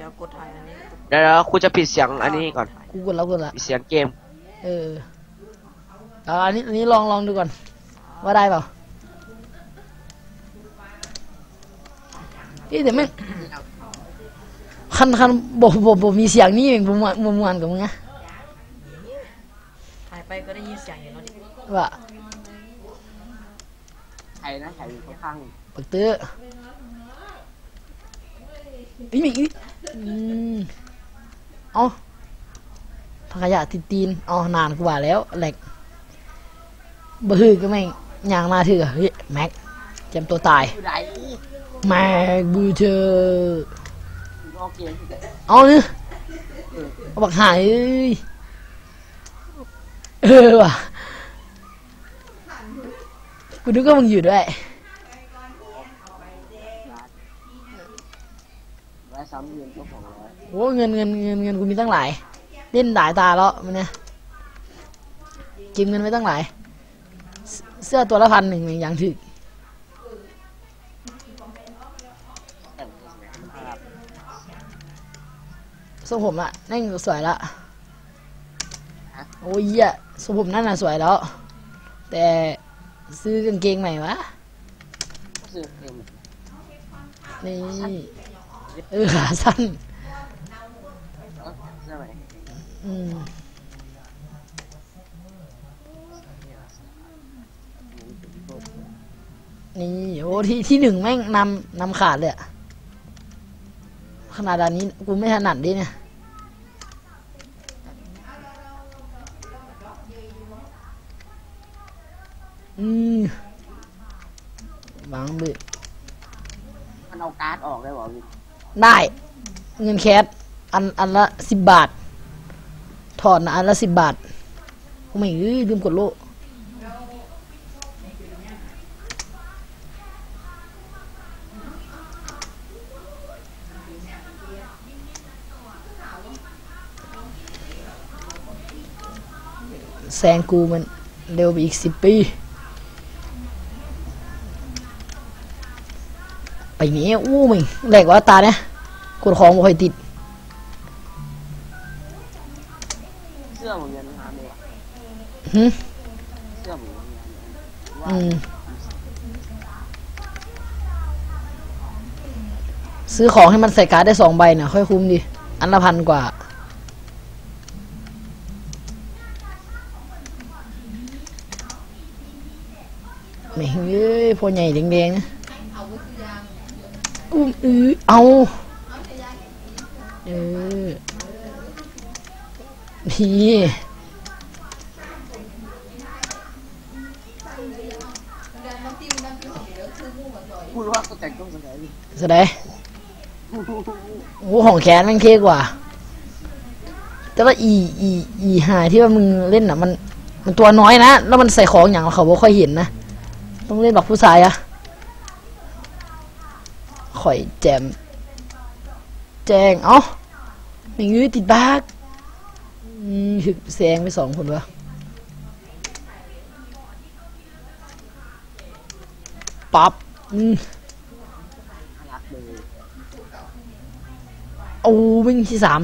เดี๋ยวกดถ่ายอันนี้เดี๋ยวๆกูจะปิดเสียงอันนี้ก่อนกูกดแล้วกดละปิดเสียงเกม เออเอาอันนี้อันนี้ลองลองดูก่อน ว่าได้เปล่าเอ๊ะแต่ไม่งคันคันบอกบอกบอกมีเสียงนี่เองบ่มวนบ่มวนกับมึงอะถ่ายไปก็ได้ยินเสียงอยู่แล้วดิว่าใครนะใครอยู่ข้าง ปักเตอร์อีหมี อีอืมเอาพักขยะติดตีนเอนานกว่าแล้วแหลกบ่ฮือก็ไม่ยางมาถือเฮ้ยแม็กเจมตัวตายอยู่ไหนแม็กบูเธออยู่นอกเกมที่ไหนเอาเนอเอาบักหายเอ้ยเออว่ะกูนึกว่ามึงอยู่ด้วย ร้อยสามเงินก็สองร้อยโอ้เงินเงินเงินเงินกูมีตั้งหลาย เล่นหลายตาแล้วมันเนี่ยเก็บเงินไว้ตั้งหลาย เสื้อตัวละพันหนึ่งอย่างถึกแต่งภาพทรงผมอะนั่งสวยละโอ้ยอะทรงผมนั่นน่ะสวยแล้ว แต่ซื้อกางเกงใหม่วะก็ซื้อเกมนี่ เออขาสั้นเออใช่ไหมอืมนี่โอ้ที่ที่หนึ่งแม่งนำนำขาดเลยอะขนาดอันนี้กูไม่ถนัดดิเนี่ยอืมบางบึมันเอาการ์ดออกได้หรอพี่ ได้ เงินแคสอันอันละสิบบาท ถอนนะอันละสิบบาทกูไม่เอ้ยลืมกดโลแซงกูมันเร็วไปอีกสิบปี ไปนี้อู้มึงแหลกว่าตาเนี่ยกดของบ่ค่อยติดเสื้อเหมือนกันหาเลยหึเสื้อเหมือนกันว่าอืมซื้อของให้มันใส่การ์ดได้สองใบเนี่ยค่อยคุ้มดิ อันละพันกว่าไม่เฮ้ยพอใหญ่แดงๆนะ อุ้มอือเอาเออนี่พูดว่าก็แต่งต้องสนใจพี่แสดงโอ้ของแขนมันเท่กว่า แต่ว่าอีอีอีหาที่ว่ามึงเล่นอะมัน มันตัวน้อยนะ แล้วมันใส่ของอย่างเขาบ่ค่อยเห็นนะ ต้องเล่นแบบผู้ชายอะ ข่อยแจม แจง เอ้าไม่งื้อติดบากอืมถึกแซงไปสองคนวะปับอืมโอ้วิ่งที่สาม